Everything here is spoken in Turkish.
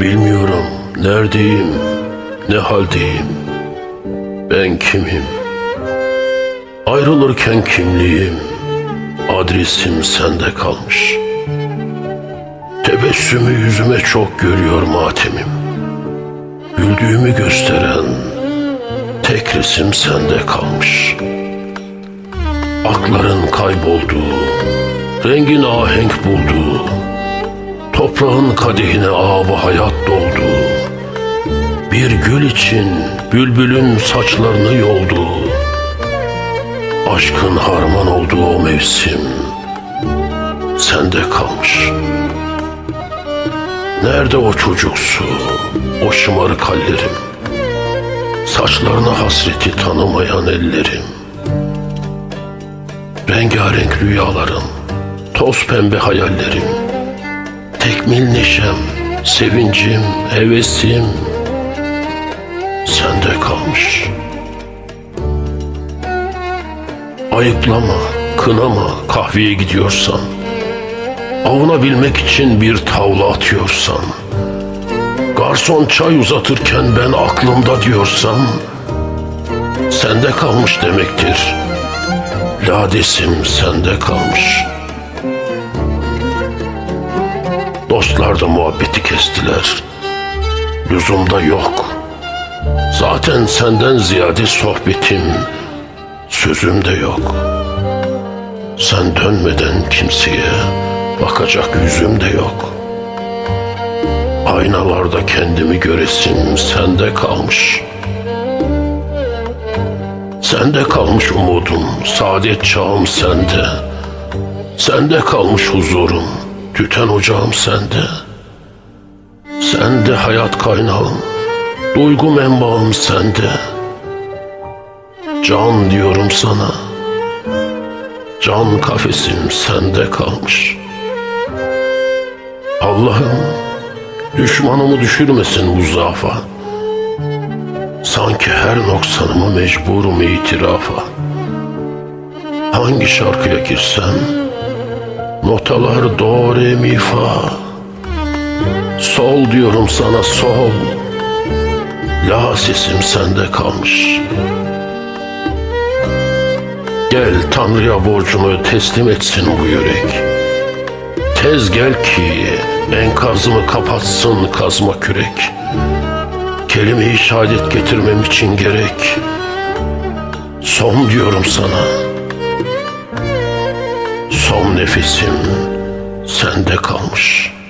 Bilmiyorum neredeyim, ne haldeyim, ben kimim? Ayrılırken kimliğim, adresim sende kalmış. Tebessümü yüzüme çok görüyor matemim. Güldüğümü gösteren tek resim sende kalmış. Akların kaybolduğu, rengin ahenk bulduğu, toprağın kadehine ağabey hayat doldu. Bir gül için bülbülün saçlarını yoldu. Aşkın harman olduğu o mevsim sende kalmış. Nerede o çocuksu, o şımarık hallerim? Saçlarına hasreti tanımayan ellerim. Rengarenk rüyalarım, toz pembe hayallerim. Tekmil neşem, sevincim, hevesim sende kalmış. Ayıklama, kınama kahveye gidiyorsan, avunabilmek için bir tavla atıyorsan, garson çay uzatırken ben aklımda diyorsam, sende kalmış demektir. Ladesim sende kalmış.'' Dostlar da muhabbeti kestiler. Lüzumda yok. Zaten senden ziyade sohbetim, sözüm de yok. Sen dönmeden kimseye bakacak yüzüm de yok. Aynalarda kendimi göresim sende kalmış. Sende kalmış umudum, saadet çağım sende. Sende kalmış huzurum, tüten ocağım sende. Sende hayat kaynağım, duygu menbaım sende. Can diyorum sana, can kafesim sende kalmış. Allah'ım düşmanımı düşürmesin bu zafa. Sanki her noksanımı mecburum itirafa. Hangi şarkıya girsem Notalar do re mi fa Sol diyorum sana sol. La sesim sende kalmış. Gel Tanrı'ya borcumu teslim etsin bu yürek. Tez gel ki enkazımı kapatsın kazma kürek. Kelime-i şehadet getirmem için gerek. Son diyorum sana Son nefesim sende kalmış.''